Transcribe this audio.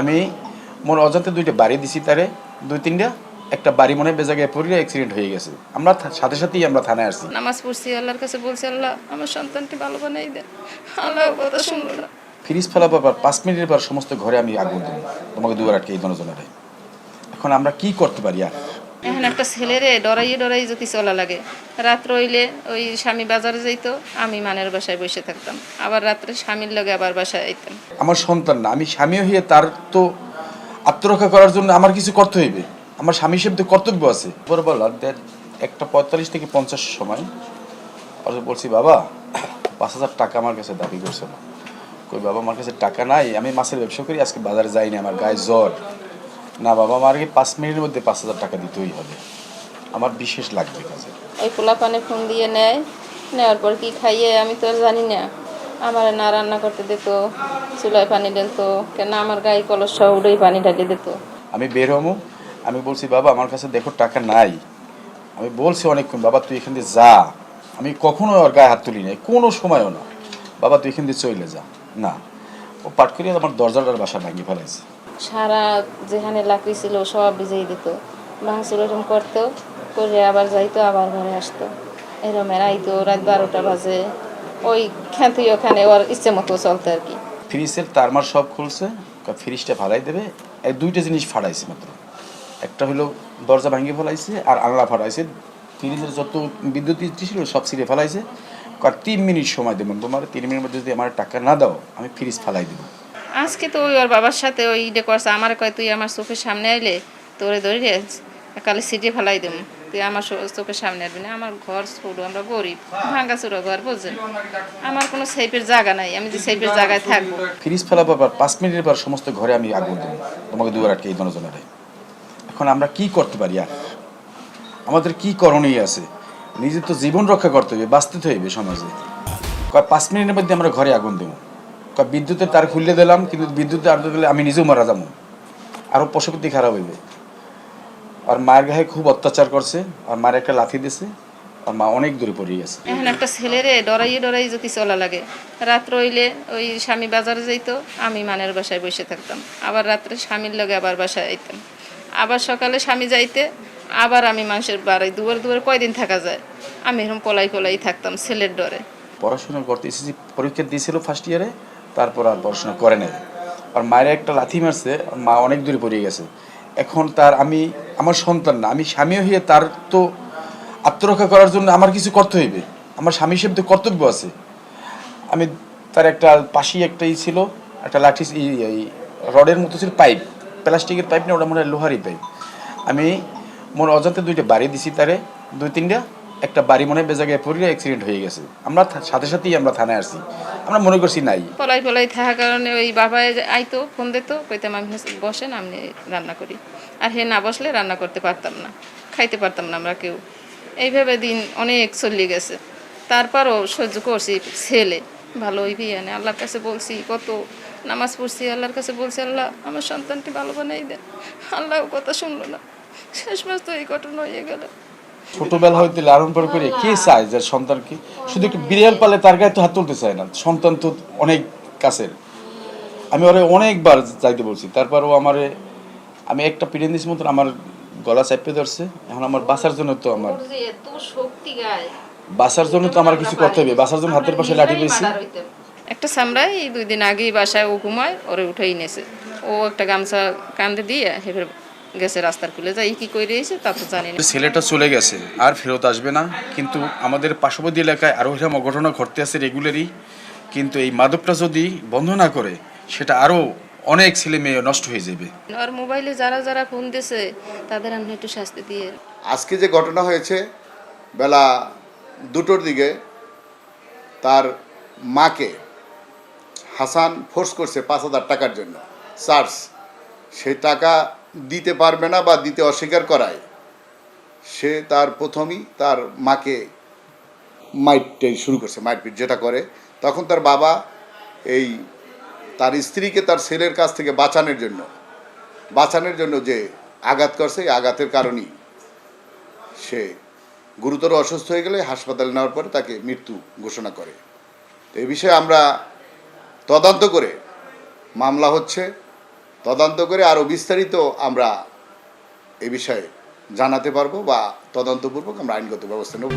আমি মোর অজান্তে দুইটা বাড়ি দিছি তারে দুই তিনটা একটা বাড়ি মনে বেজা গিয়ে পড়লে অ্যাক্সিডেন্ট হয়ে গেছে। আমরা সাথে সাথেই আমরা থানায় আসছি। নামাজ পড়ছি আল্লাহর কাছে বলছি আল্লাহ আমার সন্তানটি ভালো বানাই দে। আল্লাহ কথা শুনলো না ফ্রিজ ফেলা পর পাঁচ মিনিটের পর সমস্ত ঘরে আমি আগুন দেবো তোমাকে দুবার আটকে এই জনজনারে। এখন আমরা কি করতে পারি আর? এখন একটা ছেলেরে ডরাইয়ে ডরাই যদি চলা লাগে। রাত্র হইলে ওই স্বামী বাজারে যাইতো, আমি মানের বাসায় বসে থাকতাম। আবার রাত্রে স্বামীর লগে আবার বাসায় আইতাম। আমার সন্তান না, আমি স্বামী হয়ে তার তো আত্মরক্ষা করার জন্য আমার কিছু করতে হইবে। আমার স্বামী হিসেবে কর্তব্য আছে। দেখ একটা পঁয়তাল্লিশ থেকে পঞ্চাশ সময়। বলছি, বাবা, পাঁচ হাজার টাকা আমার কাছে দাবি করছে না। কই, বাবা, আমার কাছে টাকা নাই, আমি মাছের ব্যবসা করি, আজকে বাজারে যাইনি আমার গায়ে জ্বর। না বাবা আমার কি পাঁচ মিনিটের মধ্যে পাঁচ হাজার টাকা দিতেই হবে। আমার বিশেষ লাগবে কাজে। এই পোলা পানে ফোন দিয়ে নেয় নেওয়ার পর কি খাইয়ে আমি তো জানি না। আমার না রান্না করতে দিত চুলায় পানি ঢেলতো কেন আমার গায়ে কলস সহ উঠেই পানি ঢালি দিত। আমি বের হব আমি বলছি বাবা আমার কাছে দেখো টাকা নাই। আমি বলছি অনেকক্ষণ বাবা তুই এখান দিয়ে যা। আমি কখনো ওর গায়ে হাত তুলি নাই কোনো সময়ও না। বাবা তুই এখান দিয়ে চলে যা। না ও পাট করিয়ে আমার দরজাটার বাসা ভাঙিয়ে ফেলাইছে। সারা যেখানে লাকড়ি ছিল সব ভিজিয়ে দিত। ভাঙচুর এরকম করতো, করে আবার যাইতো, আবার ঘরে আসতো। এরম আইতো রাত বারোটা বাজে। ওই খ্যাতি ওখানে ওর ইচ্ছে মতো চলতো আর কি। ফ্রিজের তারমার সব খুলছে ফ্রিজটা ফালাই দেবে। এই দুইটা জিনিস ফাড়াইছে মাত্র। একটা হলো দরজা ভাঙিয়ে ফেলাইছে, আর আংলা ফাড়াইছে। ফ্রিজের যত বিদ্যুৎ ছিল, সব ছিঁড়ে ফেলাইছে। আর তিন মিনিট সময় দেবেন। তোমার তিন মিনিটের মধ্যে যদি আমার টাকা না দাও, আমি ফ্রিজ ফালাই দেবো। আজকে তো ওই ওর বাবার সাথে ওই ইডে করছে। আমার কয়, তুই আমার চোখের সামনে আইলে তোরে ধরে কালে সিটে ফেলাই দেবো তুই আমার চোখের সামনে আসবি না। আমার ঘর ছোট, আমরা গরিব। ভাঙ্গা চোরা ঘর বোঝেন আমার কোনো সেফের জায়গা নাই। আমি যে সেফের জায়গায় থাকব। ফ্রিজ ফেলাবার পর পাঁচ মিনিটের পর সমস্ত ঘরে আমি আগুন দেবো তোমাকে দুয়ার আটকে এই জনজনারে এখন আমরা কি করতে পারি? আর আমাদের কি করণীয় আছে? নিজের তো জীবন রক্ষা করতে হবে বাঁচতে হইবে সমাজে। পাঁচ মিনিটের মধ্যে আমরা ঘরে আগুন দেবো বিদ্যুতের তার খুললে দিলাম কিন্তু বিদ্যুতের আগুন দিলে আমি নিজেও মারা যাব। আরও পশুপতি খারাপ হইবে। আর মায়ের গায়ে খুব অত্যাচার করছে আর মায়ের একটা লাথি দিছে আর মা অনেক দূরে পড়ে গেছে। এখন একটা ছেলেরে ডরাইয়ে ডরাই যদি চলা লাগে রাত্র হইলে ওই স্বামী বাজারে যাইতো আমি মানের বাসায় বসে থাকতাম। আবার রাত্রে স্বামীর লগে আবার বাসায় আইতাম। আবার সকালে স্বামী যাইতে আবার আমি মানুষের বাড়ি দুয়ার দুয়ার কয়দিন থাকা যায়? আমি এরকম পলাই পলাই থাকতাম ছেলের ডরে। পড়াশোনা করতে এসেছি পরীক্ষা দিয়েছিল ফার্স্ট ইয়ারে তারপর আর পড়াশোনা করে নাই। আর মায়ের একটা লাথি মারছে মা অনেক দূরে পড়ে গেছে। এখন তার আমি, আমার সন্তান না, আমি স্বামী হয়ে তার তো আত্মরক্ষা করার জন্য আমার কিছু করতে হইবে। আমার স্বামী হিসেবে তো কর্তব্য আছে। আমি তার একটা পাশেই একটাই ছিল, একটা লাঠি রডের মতো ছিল পাইপ, প্লাস্টিকের পাইপ না, ওটা মনে হয় লোহারি পাইপ। আমি মোর অজান্তে দুইটা বাড়ি দিছি তারে, দুই তিনটা, একটা বাড়ি মনে হয় বেজাগায় পড়লে অ্যাক্সিডেন্ট হয়ে গেছে। আমরা সাথে সাথেই আমরা থানায় আসছি। আমরা মনে করছি নাই। পলাই পলাই থাকার কারণে ওই বাবা আইতো, ফোন দিত, কইতাম আমি বসেন, আমি রান্না করি। আর হে না বসলে রান্না করতে পারতাম না, খাইতে পারতাম না আমরা কেউ। এইভাবে দিন অনেক চলে গেছে। তারপরও সহ্য করছি ছেলে, ভালো ওই আনে আল্লাহর কাছে বলছি, কত নামাজ পড়ছি, আল্লাহর কাছে বলছি, আল্লাহ আমার সন্তানটি ভালো বানাই দেন। আল্লাহ কথা শুনলো না। শেষ মাস তো এই ঘটনা হয়ে গেল। ছোটবেলা হইতে লালন পালন করে কে চায় যে সন্তানকে শুধু একটু বিড়াল পালে তার গায়ে তো হাত তুলতে চায় না। সন্তান তো অনেক কাছের। আমি ওরে অনেকবার যাইতে বলছি। তারপর ও আমারে আমি একটা পিড়েন দিস মতন আমার গলা চাপে ধরছে। এখন আমার বাসার জন্য তো আমার এত বাসার জন্য তো আমার কিছু করতে হবে। বাসার জন্য হাতের পাশে লাঠি পেয়েছি একটা সামরাই এই দুই দিন আগেই বাসায় ও ঘুমায় ওরে উঠেই নেছে। ও একটা গামছা কান্দে দিয়ে হেফের গেছে রাস্তার খুলে যাই কি করে এসে তা তো জানি না। ছেলেটা চলে গেছে আর ফেরত আসবে না। কিন্তু আমাদের পার্শ্ববর্তী এলাকায় আরও এরকম অঘটনা ঘটতে আছে রেগুলারই কিন্তু এই মাদকটা যদি বন্ধ না করে সেটা আরও অনেক ছেলে মেয়ে নষ্ট হয়ে যাবে। আর মোবাইলে যারা যারা ফোন দিছে তাদের আমি একটু শাস্তি দিয়ে। আজকে যে ঘটনা হয়েছে বেলা দুটোর দিকে তার মাকে হাসান ফোর্স করছে পাঁচ হাজার টাকার জন্য। চার্জ সেই টাকা দিতে পারবে না বা দিতে অস্বীকার করায়। সে তার প্রথমেই তার মাকে মাইটটাই শুরু করছে মাইটপিট যেটা করে। তখন তার বাবা এই তার স্ত্রীকে তার ছেলের কাছ থেকে বাঁচানোর জন্য বাঁচানোর জন্য যে আঘাত করছে, এই আঘাতের কারণেই সে গুরুতর অসুস্থ হয়ে গেলে হাসপাতালে নেওয়ার পরে তাকে মৃত্যু ঘোষণা করে। তো এই বিষয়ে আমরা তদন্ত করে মামলা হচ্ছে। তদন্ত করে আরও বিস্তারিত আমরা এ বিষয়ে জানাতে পারব বা তদন্তপূর্বক আমরা আইনগত ব্যবস্থা নেব।